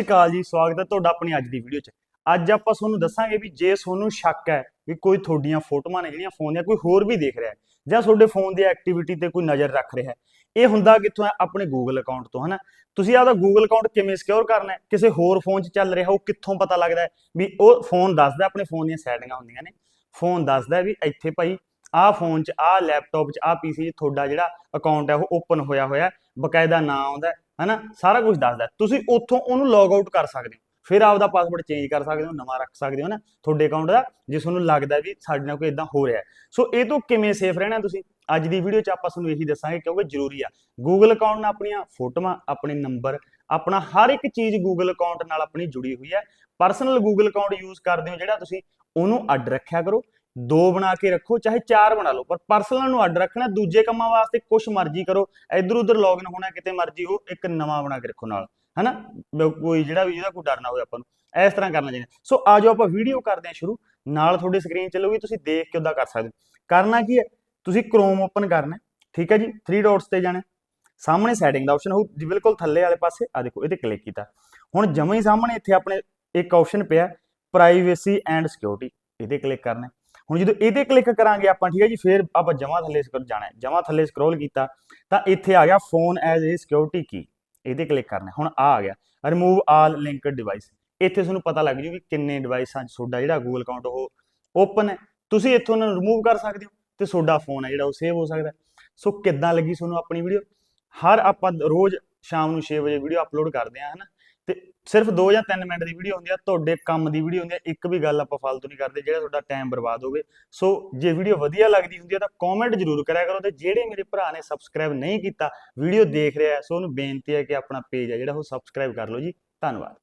ਸਤਿ ਸ਼੍ਰੀ ਅਕਾਲ ਜੀ, ਸਵਾਗਤ ਹੈ ਤੁਹਾਡਾ ਆਪਣੀ ਅੱਜ ਦੀ ਵੀਡੀਓ 'ਚ। ਅੱਜ ਆਪਾਂ ਤੁਹਾਨੂੰ ਦੱਸਾਂਗੇ ਵੀ ਜੇ ਤੁਹਾਨੂੰ ਸ਼ੱਕ ਹੈ ਵੀ ਕੋਈ ਤੁਹਾਡੀਆਂ ਫੋਟੋਆਂ ਨੇ ਜਿਹੜੀਆਂ ਫੋਨ ਦੀਆਂ, ਕੋਈ ਹੋਰ ਵੀ ਦੇਖ ਰਿਹਾ ਜਾਂ ਤੁਹਾਡੇ ਫੋਨ ਦੀ ਐਕਟੀਵਿਟੀ ਤੇ ਕੋਈ ਨਜ਼ਰ ਰੱਖ ਰਿਹਾ ਇਹ ਹੁੰਦਾ ਕਿੱਥੋਂ ਹੈ? ਆਪਣੇ Google ਅਕਾਊਂਟ ਤੋਂ, ਹਨਾ? ਤੁਸੀਂ ਆਪਦਾ Google ਅਕਾਊਂਟ ਕਿਵੇਂ ਸਿਕਿਉਰ ਕਰਨਾ ਹੈ? ਕਿਸੇ ਹੋਰ ਫੋਨ 'ਚ ਚੱਲ ਰਿਹਾ, ਉਹ ਕਿੱਥੋਂ ਪਤਾ ਲੱਗਦਾ ਵੀ ਉਹ ਫੋਨ ਦੱਸਦਾ, ਆਪਣੇ ਫੋਨ ਦੀਆਂ ਸੈਟਿੰਗਾਂ ਹੁੰਦੀਆਂ ਨੇ। ਫੋਨ ਦੱਸਦਾ ਵੀ ਇੱਥੇ ਭਾਈ ਆਹ ਫੋਨ 'ਚ ਆਹ ਲੈਪਟਾਪ 'ਚ ਆਹ ਪੀਸੀ 'ਚ ਤੁਹਾਡਾ ਜਿਹੜਾ ਅਕਾਊਂਟ ਹੈ, ਉਹ ਓਪਨ ਹੋਇਆ ਹੋਇਆ ਬਕਾਇਦਾ ਨਾਂ ਆਉਂਦਾ ਹੈ, ਹਨਾ? ਸਾਰਾ ਕੁਝ ਦੱਸਦਾ ਤੁਸੀਂ ਉੱਥੋਂ ਉਹਨੂੰ ਲੌਗ ਆਊਟ ਕਰ ਸਕਦੇ ਹੋ। ਫਿਰ ਆਪਦਾ ਪਾਸਵਰਡ ਚੇਂਜ ਕਰ ਸਕਦੇ ਹੋ, ਨਵਾਂ ਰੱਖ ਸਕਦੇ ਹੋ ਨਾ ਤੁਹਾਡੇ ਅਕਾਊਂਟ ਦਾ, ਜੇ ਤੁਹਾਨੂੰ ਲੱਗਦਾ ਵੀ ਸਾਡੇ ਨਾਲ ਕੋਈ ਇਦਾਂ ਹੋ ਰਿਹਾ ਸੋ ਇਹ ਤੋਂ ਕਿਵੇਂ ਸੇਫ ਰਹਿਣਾ ਤੁਸੀਂ? ਅੱਜ ਦੀ ਵੀਡੀਓ 'ਚ ਆਪਾਂ ਤੁਹਾਨੂੰ ਇਹੀ ਦੱਸਾਂਗੇ ਕਿਉਂਕਿ ਜ਼ਰੂਰੀ ਆ। Google ਅਕਾਊਂਟ ਨਾਲ ਆਪਣੀਆਂ ਫੋਟੋਆਂ, ਆਪਣੇ ਨੰਬਰ ਆਪਣਾ ਹਰ ਇੱਕ ਚੀਜ਼ Google ਅਕਾਊਂਟ ਨਾਲ ਆਪਣੀ ਜੁੜੀ ਹੋਈ ਹੈ। ਪਰਸਨਲ Google ਅਕਾਊਂਟ ਯੂਜ਼ ਕਰਦੇ ਹੋ ਜਿਹੜਾ ਤੁਸੀਂ, ਉਹਨੂੰ ਅੱਡ ਰੱਖਿਆ ਕਰੋ। ਦੋ ਬਣਾ ਕੇ ਰੱਖੋ, ਚਾਹੇ ਚਾਰ ਬਣਾ ਲਓ, ਪਰ ਪਰਸਨਲ ਨੂੰ ਅੱਡ ਰੱਖਣਾ, ਦੂਜੇ ਕੰਮਾਂ ਵਾਸਤੇ ਕੁਛ ਮਰਜ਼ੀ ਕਰੋ ਇੱਧਰ ਉੱਧਰ ਲੌਗਇਨ ਹੋਣਾ, ਕਿਤੇ ਮਰਜ਼ੀ ਹੋ, ਇੱਕ ਨਵਾਂ ਬਣਾ ਕੇ ਰੱਖੋ ਨਾਲ, ਹਨਾ? ਵੀ ਕੋਈ ਜਿਹੜਾ ਵੀ, ਜਿਹਦਾ ਕੋਈ ਡਰ ਨਾ ਹੋਵੇ ਆਪਾਂ ਨੂੰ, ਇਸ ਤਰ੍ਹਾਂ ਕਰਨਾ ਚਾਹੀਦਾ। ਸੋ ਆਜੋ ਆਪਾਂ ਵੀਡੀਓ ਕਰਦੇ ਹਾਂ ਸ਼ੁਰੂ, ਨਾਲ ਤੁਹਾਡੀ ਸਕਰੀਨ ਚੱਲੂਗੀ, ਤੁਸੀਂ ਦੇਖ ਕੇ ਉਹਦਾ ਕਰ ਸਕਦੇ ਹੋ। ਕਰਨਾ ਕੀ ਹੈ? ਤੁਸੀਂ ਕ੍ਰੋਮ ਓਪਨ ਕਰਨਾ ਠੀਕ ਹੈ ਜੀ? 3 ਡਾਟਸ ਤੇ ਜਾਣਾ ਸਾਹਮਣੇ ਸੈਟਿੰਗ ਦਾ ਆਪਸ਼ਨ ਹੋਊ, ਜੀ, ਬਿਲਕੁਲ ਥੱਲੇ ਵਾਲੇ ਪਾਸੇ ਆ ਦੇਖੋ ਇਹਤੇ ਕਲਿੱਕ ਕੀਤਾ। ਹੁਣ ਜਮੇ ਹੀ ਸਾਹਮਣੇ ਇੱਥੇ ਆਪਣੇ ਇੱਕ ਆਪਸ਼ਨ ਪਿਆ ਪ੍ਰਾਈਵੇਸੀ ਐਂਡ ਸਿਕਿਉਰਿਟੀ ਇਹਦੇ ਕਲਿੱਕ ਕਰਨਾ ਹੁਣ ਜਦੋਂ ਇਹਤੇ ਕਲਿੱਕ ਕਰਾਂਗੇ ਆਪਾਂ, ਠੀਕ ਹੈ ਜੀ, ਫਿਰ ਆਪਾਂ ਜਮਾ ਥੱਲੇ ਸਕਰੋਲ ਜਾਣਾ ਹੈ। ਜਮਾ ਥੱਲੇ ਸਕਰੋਲ ਕੀਤਾ, ਤਾਂ ਇੱਥੇ ਆ ਗਿਆ ਫੋਨ ਐਜ਼ ਏ ਸਿਕਿਉਰਿਟੀ ਕੀ ਇਹਤੇ ਕਲਿੱਕ ਕਰਨਾ ਹੁਣ ਆ ਆ ਗਿਆ। ਰਿਮੂਵ ਆਲ ਲਿੰਕਡ ਡਿਵਾਈਸ ਇੱਥੇ ਤੁਹਾਨੂੰ ਪਤਾ ਲੱਗ ਜੂ ਕਿ ਕਿੰਨੇ ਡਿਵਾਈਸਾਂ 'ਚ ਤੁਹਾਡਾ ਜਿਹੜਾ Google ਅਕਾਊਂਟ ਉਹ ਓਪਨ ਹੈ। ਤੁਸੀਂ ਇੱਥੋਂ ਉਹਨਾਂ ਨੂੰ ਰਿਮੂਵ ਕਰ ਸਕਦੇ ਹੋ ਤੇ ਤੁਹਾਡਾ ਫੋਨ ਹੈ ਜਿਹੜਾ ਉਹ ਸੇਵ ਹੋ ਸਕਦਾ ਸੋ ਕਿੱਦਾਂ ਲੱਗੀ ਤੁਹਾਨੂੰ ਆਪਣੀ ਵੀਡੀਓ ਹਰ ਆਪਾਂ ਰੋਜ਼ ਸ਼ਾਮ ਨੂੰ 6 ਵਜੇ ਵੀਡੀਓ ਅਪਲੋਡ ਕਰਦੇ ਆ ਹਨਾ? ਸਿਰਫ 2 ਜਾਂ 3 ਮਿੰਟ ਦੀ ਵੀਡੀਓ ਹੁੰਦੀ ਆ, ਤੁਹਾਡੇ ਕੰਮ ਦੀ ਵੀਡੀਓ ਹੁੰਦੀ ਆ, ਇੱਕ ਵੀ ਗੱਲ ਆਪਾਂ ਫालतू ਨਹੀਂ ਕਰਦੇ, ਜਿਹੜਾ ਤੁਹਾਡਾ ਟਾਈਮ ਬਰਬਾਦ ਹੋਵੇ। ਸੋ ਜੇ ਵੀਡੀਓ ਵਧੀਆ ਲੱਗਦੀ ਹੁੰਦੀ ਆ ਤਾਂ ਕਮੈਂਟ ਜ਼ਰੂਰ ਕਰਿਆ ਕਰੋ ਤੇ ਜਿਹੜੇ ਮੇਰੇ ਭਰਾ ਨੇ ਸਬਸਕ੍ਰਾਈਬ ਨਹੀਂ ਕੀਤਾ ਵੀਡੀਓ ਦੇਖ ਰਿਹਾ ਸੋ ਉਹਨੂੰ ਬੇਨਤੀ ਹੈ ਕਿ ਆਪਣਾ ਪੇਜ ਹੈ ਜਿਹੜਾ, ਉਹ ਸਬਸਕ੍ਰਾਈਬ ਕਰ ਲਓ ਜੀ। ਧੰਨਵਾਦ।